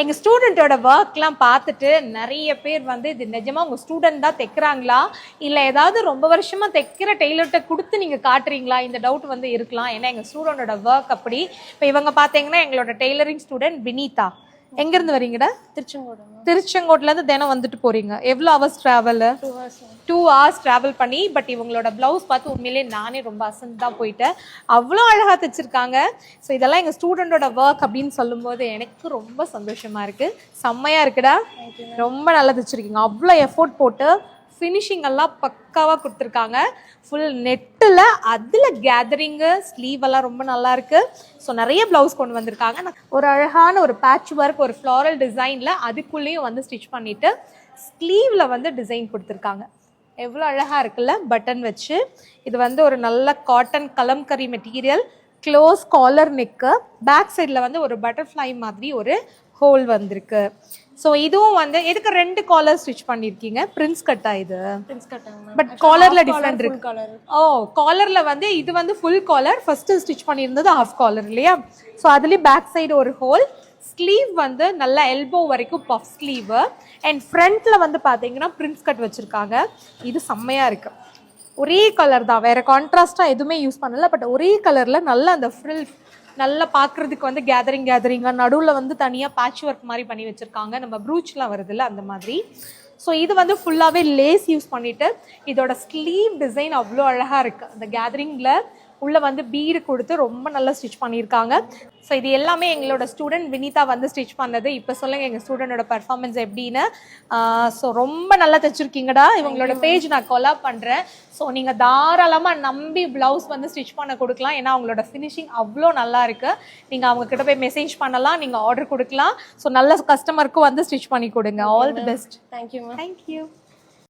எங்கள் ஸ்டூடெண்ட்டோட ஒர்க்லாம் பார்த்துட்டு நிறைய பேர் வந்து இது நிஜமாக உங்கள் ஸ்டூடெண்ட் தான் தைக்கிறாங்களா? இல்லை ஏதாவது ரொம்ப வருஷமாக தைக்கிற டெய்லர்கிட்ட கொடுத்து நீங்கள் காட்டுறீங்களா? இந்த டவுட் வந்து இருக்கலாம். ஏன்னா எங்கள் ஸ்டூடெண்டோட ஒர்க் அப்படி. இப்போ இவங்க பார்த்தீங்கன்னா எங்களோட டெய்லரிங் ஸ்டூடெண்ட் வினீதா எங்கேருந்து வரீங்கடா? திருச்செங்கோடு திருச்செங்கோட்லேருந்து தினம் வந்துட்டு போகிறீங்க எவ்வளோ hours travel two hours travel பண்ணி பட் இவங்களோட ப்ளவுஸ் பார்த்து உண்மையிலே நானே ரொம்ப அசந்து தான் போயிட்டேன். அவ்வளோ அழகாக தைச்சிருக்காங்க. ஸோ இதெல்லாம் எங்கள் ஸ்டூடெண்டோட ஒர்க் அப்படின்னு சொல்லும்போது எனக்கு ரொம்ப சந்தோஷமா இருக்கு. செம்மையாக இருக்குடா. ரொம்ப நல்லா தைச்சிருக்கீங்க. அவ்வளோ எஃபோர்ட் போட்டு ஃபினிஷிங் எல்லாம் பக்காவாக கொடுத்துருக்காங்க. ஃபுல் நெட்டில் அதில் கேதரிங்கு ஸ்லீவ் எல்லாம் ரொம்ப நல்லா இருக்குது ஸோ நிறைய ப்ளவுஸ் கொண்டு வந்திருக்காங்க. ஒரு அழகான ஒரு பேட்ச் ஒர்க் ஒரு ஃப்ளாரல் டிசைனில் அதுக்குள்ளேயும் வந்து ஸ்டிச் பண்ணிவிட்டு ஸ்லீவில் வந்து டிசைன் கொடுத்துருக்காங்க. எவ்வளோ அழகாக இருக்குல்ல பட்டன் வச்சு. இது வந்து ஒரு நல்ல cotton Kalamkari material close collar neck back சைடில் வந்து ஒரு பட்டர்ஃப்ளை மாதிரி ஒரு ஹோல் வந்திருக்கு. ஸோ இதுவும் வந்து எதுக்கு ரெண்டு காலர் ஸ்டிச் பண்ணியிருக்கீங்க பிரின்ஸ் கட்டா இது? பிரின்ஸ் கட்டாங்க பட் காலர்ல டிஃப்ரெண்ட் இருக்கு. கலர் ஓ காலர்ல வந்து இது வந்து ஃபுல் காலர் ஃபர்ஸ்ட் ஸ்டிச் பண்ணியிருந்தது ஹாஃப் காலர் இல்லையா? ஸோ அதுலேயும் பேக் சைடு ஒரு ஹோல் ஸ்லீவ் வந்து நல்லா எல்போ வரைக்கும் பஃப் ஸ்லீவ் அண்ட் ஃப்ரண்ட்ல வந்து பார்த்தீங்கன்னா பிரின்ஸ் கட் வச்சிருக்காங்க. இது செம்மையா இருக்கு. ஒரே கலர் தான். வேற கான்ட்ராஸ்டா எதுவுமே யூஸ் பண்ணல பட் ஒரே கலரில் நல்லா அந்த ஃப்ரில் நல்லா பார்க்குறதுக்கு வந்து கேதரிங் கேதரிங்காக நடுவில் வந்து தனியாக பேட்ச் ஒர்க் மாதிரி பண்ணி வச்சுருக்காங்க. நம்ம ப்ரூச்லாம் வருதுல்ல அந்த மாதிரி. ஸோ இது வந்து ஃபுல்லாகவே லேஸ் யூஸ் பண்ணிவிட்டு இதோட ஸ்லீவ் டிசைன் அவ்வளோ அழகாக இருக்குது அந்த கேதரிங்கில் உள்ளே வந்து பீடு கொடுத்து ரொம்ப நல்லா ஸ்டிச் பண்ணியிருக்காங்க. ஸோ இது எல்லாமே எங்களோட ஸ்டூடெண்ட் வினிதா வந்து ஸ்டிச் பண்ணது. இப்போ சொல்லுங்க எங்கள் ஸ்டூடெண்டோட பர்ஃபார்மன்ஸ் எப்படின்னு. ஸோ ரொம்ப நல்லா தைச்சிருக்கீங்கடா. இவங்களோட பேஜ் நான் கொலா பண்ணுறேன் ஸோ நீங்கள் தாராளமாக நம்பி ப்ளவுஸ் வந்து ஸ்டிச் பண்ண கொடுக்கலாம். ஏன்னா அவங்களோட ஃபினிஷிங் அவ்வளோ நல்லா இருக்கு. நீங்கள் அவங்க கிட்ட போய் மெசேஜ் பண்ணலாம். நீங்கள் ஆர்டர் கொடுக்கலாம். ஸோ நல்ல கஸ்டமருக்கும் வந்து ஸ்டிச் பண்ணி கொடுங்க. All the best thank you thank you